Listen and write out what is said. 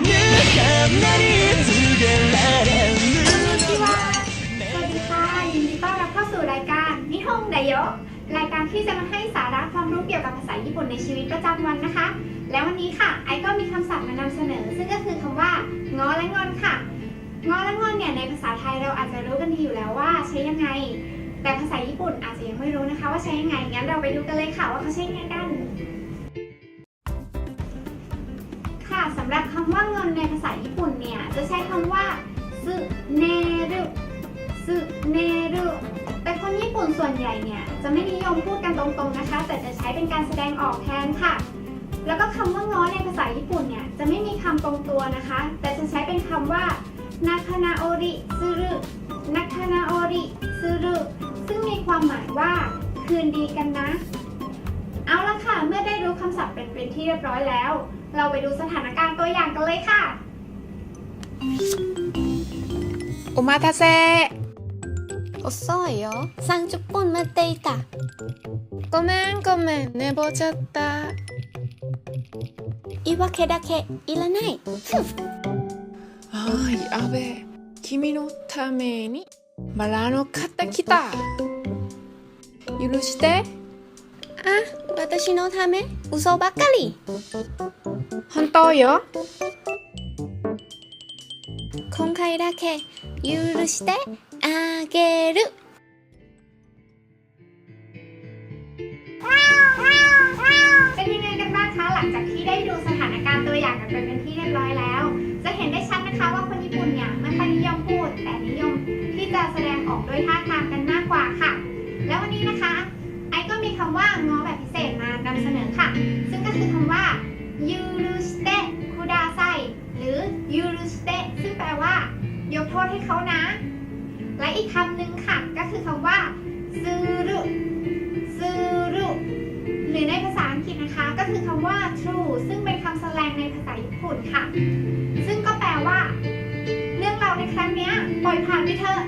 สวัสดีค่ะยินดีต้อนรับเข้าสู่รายการนิฮงไดโยรายการที่จะมาให้สาระความรู้เกี่ยวกับภาษาญี่ปุ่นในชีวิตประจำวันนะคะ แล้ววันนี้ค่ะไอก็มีคำศัพท์มานำเสนอ ซึ่งก็คือคำว่างอและงอนค่ะงอและงอนเนี่ยในภาษาไทยเราอาจจะรู้กันดีอยู่แล้วว่าใช้ยังไง แต่ภาษาญี่ปุ่นอาจจะยังไม่รู้นะคะ ว่าใช้ยังไงงั้นเราไปดูกันเลยค่ะว่าเขาใช้ยังไงกันำว่าเงอนในภาษาญี่ปุ่นเนี่ย จะใช้คำว่าซึเนรุซึเนรุแต่คนญี่ปุ่นส่วนใหญ่เนี่ย จะไม่นิยมพูดกันตรงๆนะคะ แต่จะใช้เป็นการแสดงออกแทนค่ะ แล้วก็คำว่าง้อในภาษาญี่ปุ่นเนี่ย จะไม่มีคำตรงตัวนะคะ แต่จะใช้เป็นคำว่านาคานาโอริซึรุนาคานาโอริซึรุซึ่งมีความหมายว่าคืนดีกันนะ เอาละค่ะ เมื่อได้รู้คำศัพท์เป็นเป็นที่เรียบร้อยแล้ว เราไปดูสถานการณ์ตัวอย่างกันเลยค่ะ お待たせ遅いよ30分待っていたごめんごめん寝坊しちゃった言い訳だけいらないあーやべえ君のためにバラの買ってきた許してあ 私のため嘘ばっかり本当よ今回だけ許してあげる เป็นยังไงกันบ้างคะหลังจากที่ได้ดูสถานการณ์ตัวอย่างกันไปเป็นที่เรียบร้อยแล้ว จะเห็นได้ชัดนะคะว่าคนญี่ปุ่นเนี่ยไม่ค่อยนิยมพูด แต่นิยมที่จะแสดงออกด้วยท่าทางกัน เสนอค่ะ ซึ่งก็คือคำว่ายูรุสเตะคุดาไซหรือยูรุสเตซึ่งแปลว่า ยกโทษให้เขานะ และอีกคำหนึ่งค่ะ ก็คือคำว่าซูรุซูรุหรือในภาษาอังกฤษนะคะ ก็คือคำว่า true ซึ่งเป็นคำแสลงในภาษาญี่ปุ่นค่ะ ซึ่งก็แปลว่า เรื่องเราในครั้งนี้ปล่อยผ่านไปเถอะ